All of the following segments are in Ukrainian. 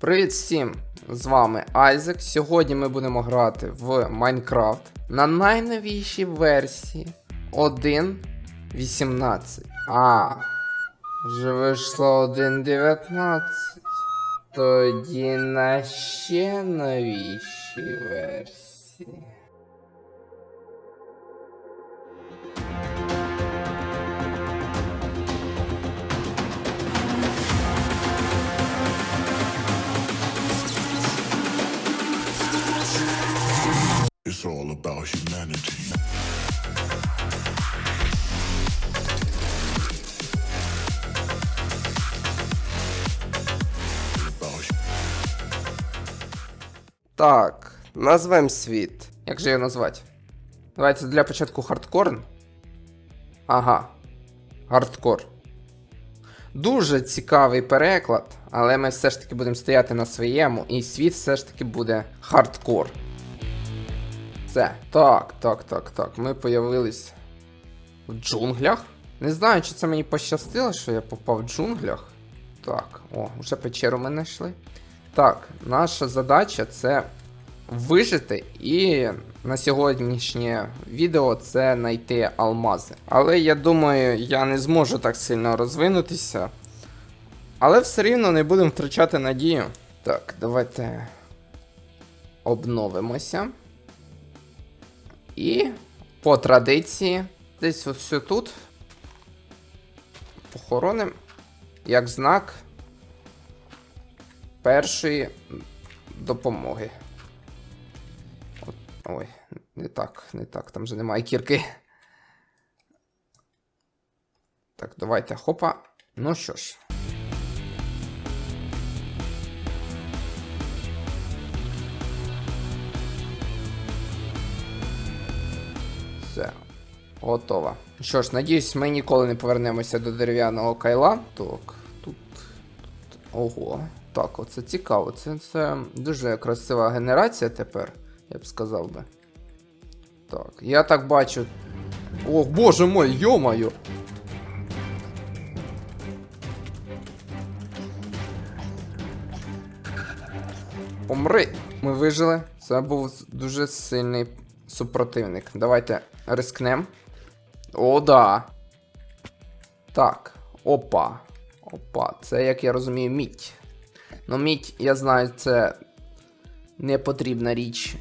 Привіт всім! З вами Айзек. Сьогодні ми будемо грати в Майнкрафт на найновішій версії 1.18. А, вже вийшло 1.19. Тоді на ще новішій версії. Так, назвем світ. Як же його назвати? Давайте для початку хардкор. Ага. Хардкор. Дуже цікавий переклад, але ми все ж таки будемо стояти на своєму, і світ все ж таки буде хардкор. Все. Так, так, так, так. Ми появились в джунглях. Не знаю, чи це мені пощастило, що я попав в джунглях. Так, о, вже печеру ми знайшли. Так, наша задача це вижити і на сьогоднішнє відео це знайти алмази. Але я думаю, я не зможу так сильно розвинутися. Але все рівно не будемо втрачати надію. Так, давайте обновимося. І по традиції, десь ось все тут. Похороним як знак першої допомоги. От, ой, не так, не так, там же немає кірки. Так, давайте хопа. Ну що ж. Все. Готово. Що ж, надіюсь, ми ніколи не повернемося до дерев'яного кайла. Так, тут. тут. Ого. Так, оце цікаво. Це, це дуже красива генерація тепер, я б сказав би. Так, я так бачу. Ох, боже мой, йомаю! Помри! Ми вижили. Це був дуже сильний супротивник. Давайте рискнем. О, да. Так. Опа. Опа. Це, як я розумію, мідь. Ну, мідь, я знаю, це не потрібна річ.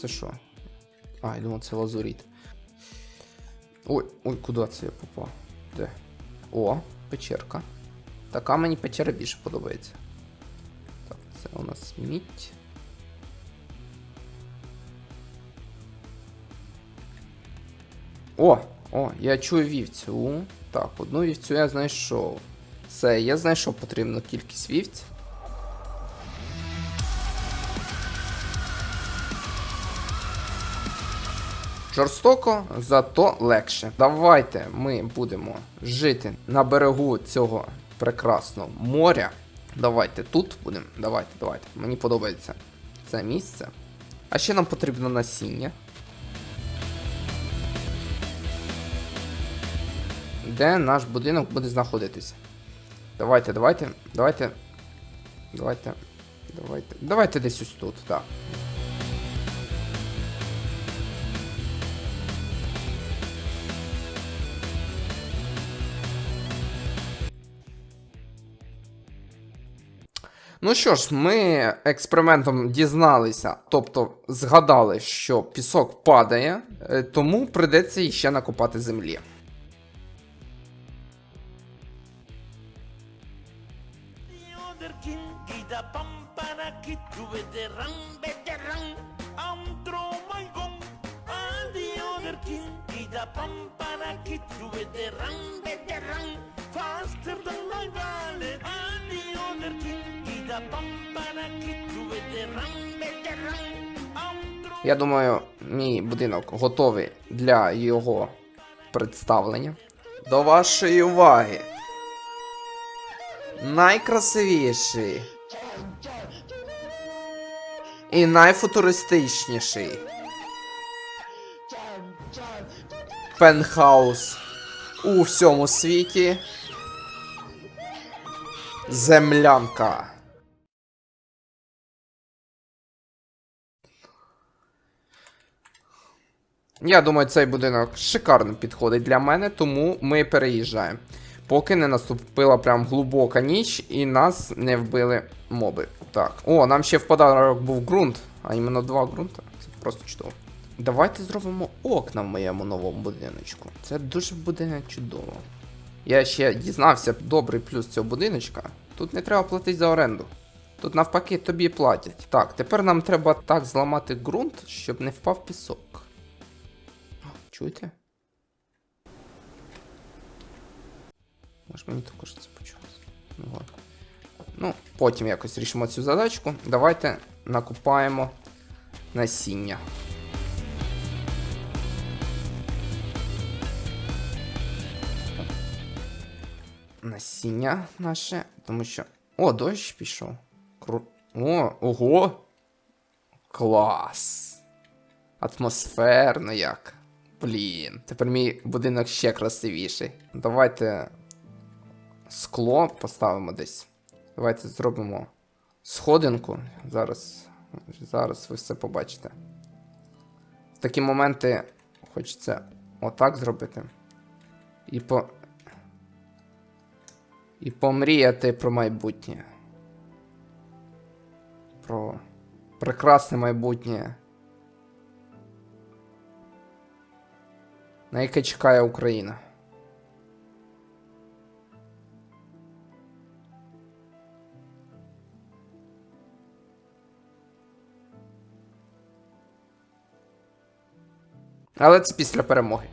Це що? А, я думав, це лазуріт. Ой, ой, куди це я попав? Де? О, печерка. Така мені печера більше подобається. Так, це у нас мідь. О! О, я чую вівцю. Так, одну вівцю я знайшов. Все, я знайшов потрібну кількість вівць. Жорстоко, зато легше. Давайте ми будемо жити на берегу цього прекрасного моря. Давайте тут будемо. Давайте, давайте. Мені подобається це місце. А ще нам потрібно насіння. Де наш будинок буде знаходитися? Давайте, давайте, давайте. Давайте. Давайте. Давайте десь ось тут, так. Ну що ж, ми експериментом дізналися, тобто згадали, що пісок падає, е, тому придеться іще накопати землі. Throw my gun. And the other king, gida pampana kittu veteran veteran. Faster than my the other king, gida pampana kittu veteran veteran. I'm throw Я думаю, мій будинок готовий для його представлення. До вашої уваги. Найкрасивіший. І найфутуристичніший. Пентхаус у всьому світі. Землянка. Я думаю, цей будинок шикарно підходить для мене, тому ми переїжджаємо. Поки не наступила прям глибока ніч і нас не вбили моби. Так. О, нам ще в подарок був ґрунт, а іменно два ґрунта. Це просто чудово. Давайте зробимо окна в моєму новому будиночку. Це дуже буде чудово. Я ще дізнався добрий плюс цього будиночка. Тут не треба платити за оренду. Тут навпаки тобі платять. Так, тепер нам треба так зламати ґрунт, щоб не впав пісок. Чуєте? Може мені також це почулося. Ну. Ну, потім якось рішимо цю задачку. Давайте накопаємо насіння. Насіння наше, тому що. О, дощ пішов. Кру... О, ого! Клас! Атмосферно як. Блін. Тепер мій будинок ще красивіший. Давайте скло поставимо десь. Давайте зробимо сходинку. Зараз. Зараз ви все побачите. В такі моменти хочеться отак зробити. І по. І помріяти про майбутнє. Про прекрасне майбутнє. на яке чекає Україна. Але це після перемоги.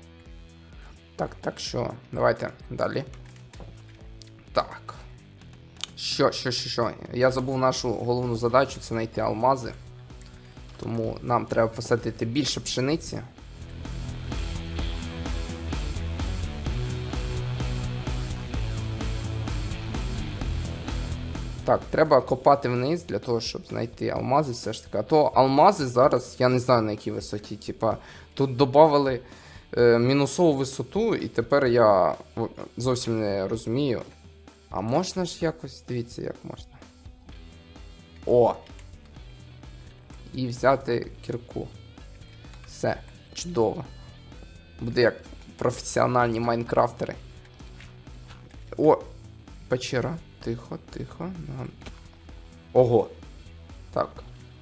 Так, так що, давайте далі. Так. Що, що, що, що? Я забув нашу головну задачу це знайти алмази. Тому нам треба посадити більше пшениці. Так, треба копати вниз для того, щоб знайти алмази, все ж таки. А то алмази зараз, я не знаю на якій висоті. Типа, тут додали е, мінусову висоту, і тепер я зовсім не розумію. А можна ж якось, дивіться, як можна. О! І взяти кірку. Все, чудово. Буде як професіональні майнкрафтери. О! Печера. Тихо, тихо. Ого. Так.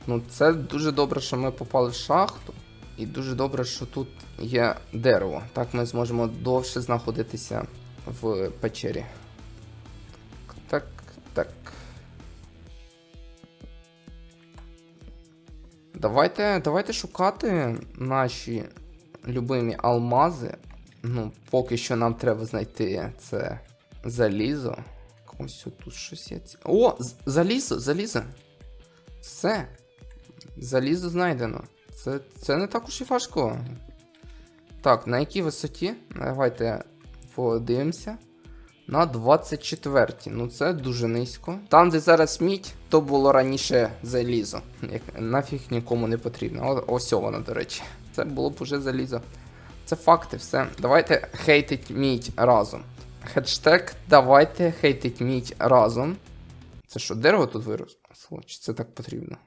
Ну, це дуже добре, що ми попали в шахту. І дуже добре, що тут є дерево. Так ми зможемо довше знаходитися в печері. Так, так. Давайте, давайте шукати наші любимі алмази. Ну, поки що нам треба знайти це залізо. Ось тут щось є. ці- О, залізо, залізо. Все. Залізо знайдено. Це, це не так уж і важко. Так, на якій висоті? Давайте подивимося. На 24. Ну це дуже низько. Там, де зараз мідь, то було раніше залізо. Як, нафіг нікому не потрібно. О, ось воно, до речі. Це було б уже залізо. Це факти, все. Давайте хейтить мідь разом. Хештег давайте хейтить мідь разом. Це що, дерево тут виросло? Чи це так потрібно?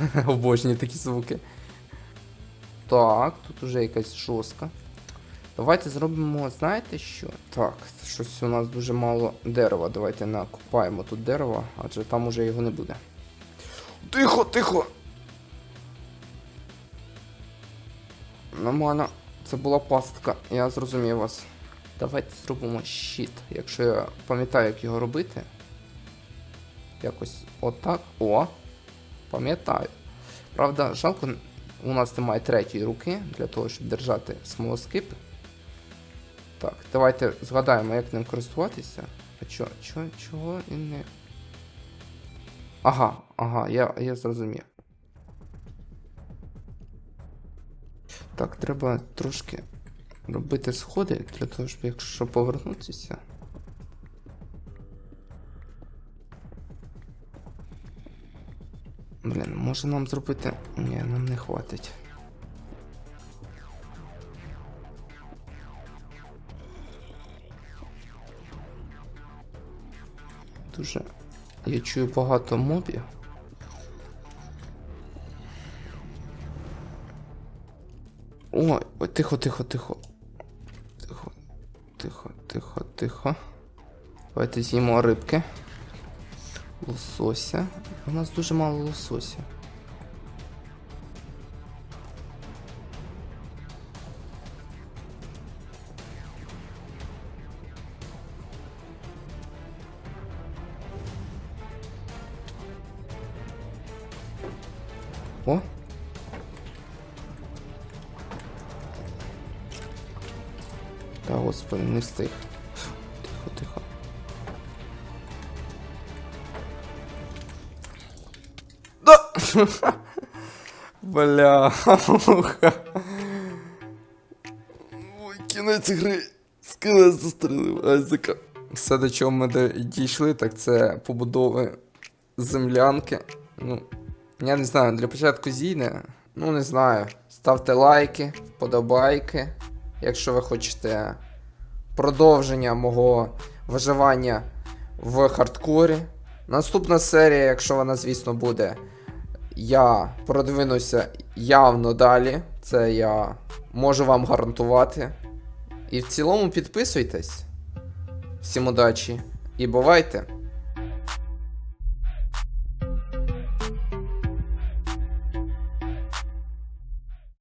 Обожнюю такі звуки. Так, тут уже якась жорстка. Давайте зробимо, знаєте що? Так, щось у нас дуже мало дерева. Давайте накопаємо тут дерево, адже там уже його не буде. Тихо, тихо! Нормально, це була пастка, я зрозумів вас. Давайте зробимо щит, якщо я пам'ятаю, як його робити. Якось отак. О! Пам'ятаю. Правда, жалко, у нас немає третьої руки для того, щоб держати смолоскип. Так, давайте згадаємо, як ним користуватися. А чо, чо, чого він не. Ага, ага, я, я зрозумів. Так, треба трошки робити сходи для того, щоб якщо повернутися. Блін, може нам зробити... Ні, нам не хватить. Дуже... Я чую багато мобів. Тихо, тихо, тихо. Тихо, тихо, тихо, тихо. Давайте з'їмо рибки. Лосося. У нас дуже мало лосося. О! Та господи, не встиг. Тихо, тихо. Да! Бля. Ой, кінець гри. Скелет застрелив Айзека. Все, до чого ми дійшли, так це побудови землянки. Ну, я не знаю, для початку зійде. Ну, не знаю. Ставте лайки, вподобайки. Якщо ви хочете продовження мого виживання в хардкорі. Наступна серія, якщо вона, звісно, буде, я продвинуся явно далі. Це я можу вам гарантувати. І в цілому підписуйтесь. Всім удачі і бувайте!